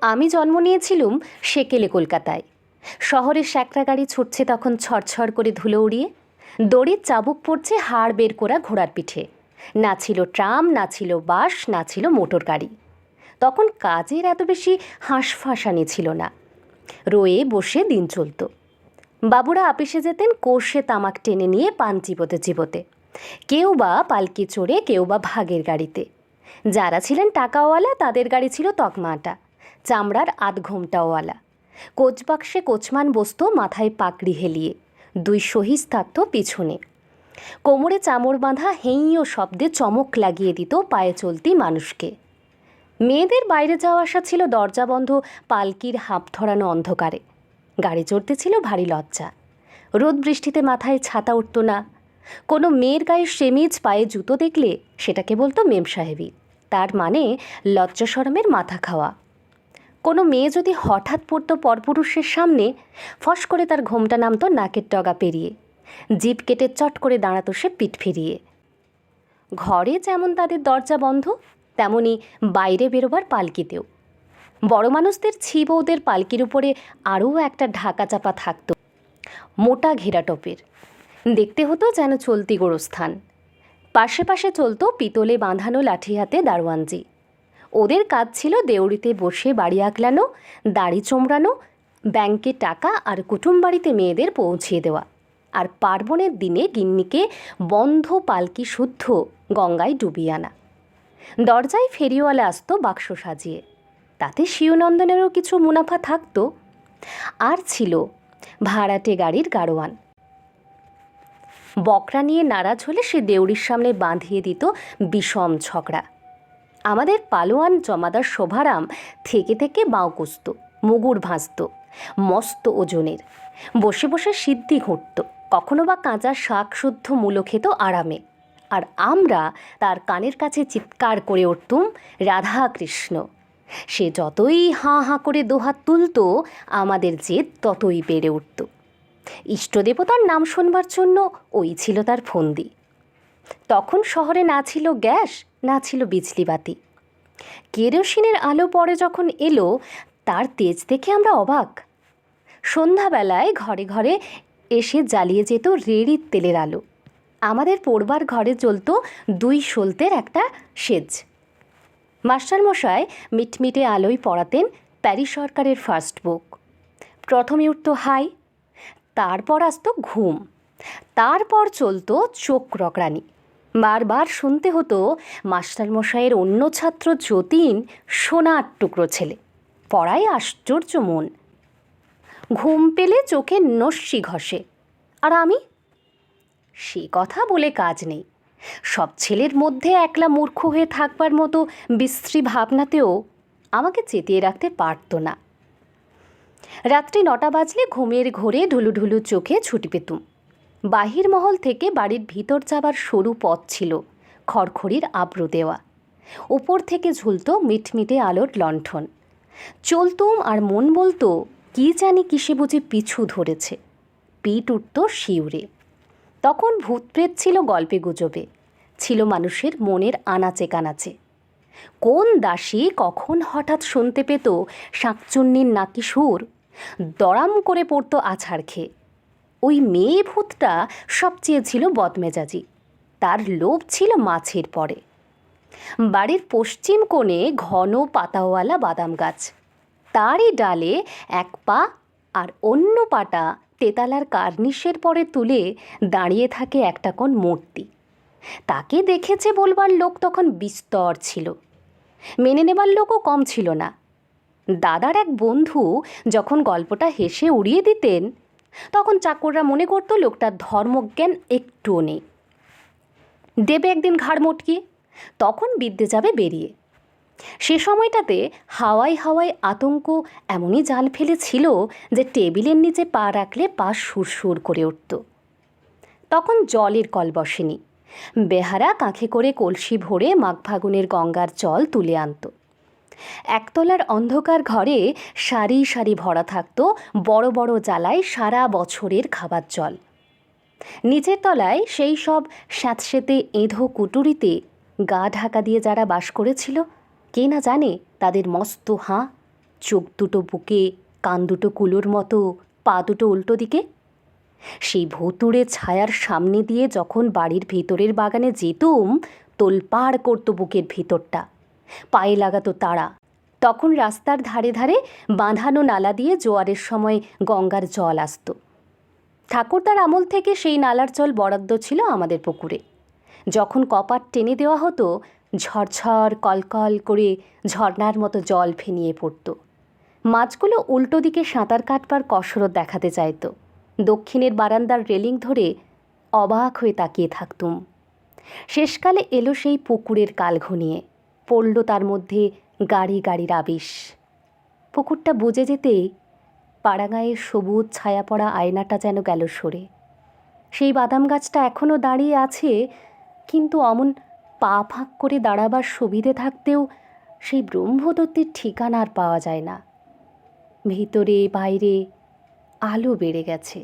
আমি জন্ম নিয়েছিলুম সেকেলে কলকাতায়। শহরের স্যাকরা গাড়ি ছুটছে তখন ছড়ছড় করে ধুলো উড়িয়ে। দড়ির চাবুক পড়ছে হাড় বের করা ঘোড়ার পিঠে। না ছিল ট্রাম, না ছিল বাস না ছিল মোটর গাড়ি। তখন কাজের এত বেশি হাঁসফাঁসানি ছিল না। রয়ে বসে দিন চলতো। বাবুরা আপিসে যেতেন, কোষে তামাক টেনে নিয়ে পান চিবোতে চিবোতে। কেউ বা পালকি চড়ে, কেউ বা ভাগের গাড়িতে। যারা ছিলেন টাকাওয়ালা, তাদের গাড়ি ছিল তকমাটা চামড়ার আধ ঘোমটাওয়ালা। কোচবাক্সে কোচমান বসতো মাথায় পাকড়ি হেলিয়ে, দুই সহিস থাকত পিছনে। কোমরে চামড় বাঁধা হেঁইয় শব্দে চমক লাগিয়ে দিত পায়ে চলতি মানুষকে। মেয়েদের বাইরে যাওয়া আসা ছিল দরজা বন্ধ, পালকির হাঁপ ধরানো অন্ধকারে। গাড়ি চড়তে ছিল ভারী লজ্জা। রোদ বৃষ্টিতে মাথায় ছাতা উঠত না। কোনো মেয়ের গায়ে সেমিজ, পায়ে জুতো দেখলে সেটাকে বলতো মেম সাহেবি তার মানে লজ্জা সরমের মাথা খাওয়া। কোনো মেয়ে যদি হঠাৎ পড়তো পরপুরুষের সামনে, ফস করে তার ঘোমটা নামতো নাকের ডগা পেরিয়ে। জিপ কেটে চট করে দাঁড়াতো সে পিঠ ফিরিয়ে। ঘরে যেমন তাদের দরজা বন্ধ, তেমনি বাইরে বেরোবার পালকিতেও। বড় মানুষদের ছি বউদের পালকির উপরে আরও একটা ঢাকা চাপা থাকতো, মোটা ঘেরাটপের দেখতে হতো যেন চলতি গোরস্থান। পাশে পাশে চলতো পিতলে বাঁধানো লাঠি হাতে দারোয়ানজি। ওদের কাজ ছিল দেউড়িতে বসে বাড়ি আঁকলানো দাড়ি চোমড়ানো, ব্যাংকে টাকা আর কুটুম বাড়িতে মেয়েদের পৌঁছিয়ে দেওয়া। আর পার্বণের দিনে গিন্নিকে বন্ধ পালকি শুদ্ধ গঙ্গায় ডুবিয়ে আনা। দরজায় ফেরিওয়ালা আসতো বাক্স সাজিয়ে। তাতে শিবনন্দনেরও কিছু মুনাফা থাকতো। আর ছিল ভাড়াটে গাড়ির গাড়োয়ান। বকরা নিয়ে নারাজ হলে সে দেউড়ির সামনে বাঁধিয়ে দিত বিষম ঝগড়া। আমাদের পালোয়ান জমাদার শোভারাম থেকে থেকে বাঁও মুগুর ভাঁজত, মস্ত ওজনের। বসে বসে সিদ্ধি ঘটত, কখনো বা কাঁচা শাক শুদ্ধ মূলো খেত আরামে। আর আমরা তার কানের কাছে চিৎকার করে উঠতুম রাধা কৃষ্ণ সে যতই হাঁ হাঁ করে দোহাত তুলত, আমাদের জেদ ততই বেড়ে উঠত। ইষ্টদেবতার নাম শুনবার জন্য ওই ছিল তার ফন্দি। তখন শহরে না ছিল গ্যাস, না ছিল বিজলি বাতি। কেরোসিনের আলো পরে যখন এলো, তার তেজ দেখে আমরা অবাক। সন্ধ্যাবেলায় ঘরে ঘরে এসে জ্বালিয়ে যেত রেড়ির তেলের আলো। আমাদের পড়বার ঘরে জ্বলত দুই সলতের একটা সেজ মাস্টারমশাই মিটমিটে আলোয় পড়াতেন প্যারি সরকারের ফার্স্ট বুক। প্রথমে উঠত হাই, তারপর আসতো ঘুম, তারপর চলতো চোখ রকরানি। বারবার শুনতে হতো মাস্টারমশাইয়ের অন্য ছাত্র যতীন সোনার টুকরো ছেলে। পড়ায় আশ্চর্য মন। ঘুম পেলে চোখে নস্যি ঘষে। আর আমি? সে কথা বলে কাজ নেই। সব ছেলের মধ্যে একলা মূর্খ হয়ে থাকবার মতো বিশ্রী ভাবনাতেও আমাকে চেতিয়ে রাখতে পারতো না। রাত্রি নটা বাজলে ঘুমের ঘোরে ঢুলুঢুলু চোখে ছুটি পেতুম। বাহির মহল থেকে বাড়ির ভিতর যাবার সরু পথ ছিল, খড়খড়ির আব্রু দেওয়া। উপর থেকে ঝুলতো মিটমিটে আলোর লণ্ঠন। চলতুম আর মন বলতো, কি জানি কিসে বুঝি পিছু ধরেছে। পিট উঠত শিউরে। তখন ভূতপ্রেত ছিল গল্পে গুজবে, ছিল মানুষের মনের আনাচে কানাচে। কোন দাসী কখন হঠাৎ শুনতে পেত, শাঁকচুন্নির নাকি সুর? দড়াম করে পড়তো আছাড় খেয়ে। ওই ভূতটা সবচেয়ে ছিল বদমেজাজি। তার লোভ ছিল মাছের পরে। বাড়ির পশ্চিম কোণে ঘন পাতাওয়ালা বাদাম গাছ। তারই ডালে এক পা আর অন্য পাটা তেতালার কার্নিশের পরে তুলে দাঁড়িয়ে থাকে একটা কোন মূর্তি। তাকে দেখেছে বলবার লোক তখন বিস্তর ছিল। মেনে নেবার লোকও কম ছিল না। দাদার এক বন্ধু যখন গল্পটা হেসে উড়িয়ে দিতেন তখন চাকররা মনে করতো লোকটার ধর্মজ্ঞান একটুও নেই। দেবে একদিন ঘাড় মটকিয়ে তখন বিদ্যে যাবে বেরিয়ে। সে সময়টাতে হাওয়ায় হাওয়ায় আতঙ্ক এমনই জাল ফেলেছিল যে টেবিলের নিচে পা রাখলে পা সুরসুর করে উঠত। তখন জলের কল বসেনি। বেহারা কাঁখে করে কলসি ভরে মাঘ ফাগুনের গঙ্গার জল তুলে আনত। একতলার অন্ধকার ঘরে সারি সারি ভরা থাকত বড় বড় জ্বালায় সারা বছরের খাবার জল। নিচের তলায় সেই সব স্যাঁতসেতে এঁধো কুটুরিতে গা ঢাকা দিয়ে যারা বাস করেছিল, কে না জানে তাদের মস্ত হাঁ, চোখ দুটো বুকে, কান দুটো কুলোর মতো, পা দুটো উল্টো দিকে। সেই ভুতুড়ে ছায়ার সামনে দিয়ে যখন বাড়ির ভিতরের বাগানে যেতুম, তোলপাড় করতো বুকের ভিতরটা। পায়ে লাগাতো তাড়া তখন রাস্তার ধারে ধারে বাঁধানো নালা দিয়ে জোয়ারের সময় গঙ্গার জল আসত। ঠাকুরদার আমল থেকে সেই নালার জল বরাদ্দ ছিল আমাদের পুকুরে। যখন কপাট টেনে দেওয়া হতো, ঝরঝর কলকল করে ঝর্নার মতো জল ফেনিয়ে পড়ত। মাছগুলো উল্টো দিকে সাঁতার কাটবার কসরত দেখাতে চাইত। দক্ষিণের বারান্দার রেলিং ধরে অবাক হয়ে তাকিয়ে থাকতুম। শেষকালে এলো সেই পুকুরের কাল ঘনিয়ে পড়ল তার মধ্যে গাড়ি গাড়ির আবিষ পুকুরটা বুঝে যেতে পাড়াগাঁয়ের সবুজ ছায়া পড়া আয়নাটা যেন গেল সরে। সেই বাদাম গাছটা এখনও দাঁড়িয়ে আছে, কিন্তু অমন পা ফাঁক করে দাঁড়াবার সুবিধে থাকতেও সেই ব্রহ্মদত্তের ঠিকানা আর পাওয়া যায় না। ভিতরে বাইরে আলো বেড়ে গেছে।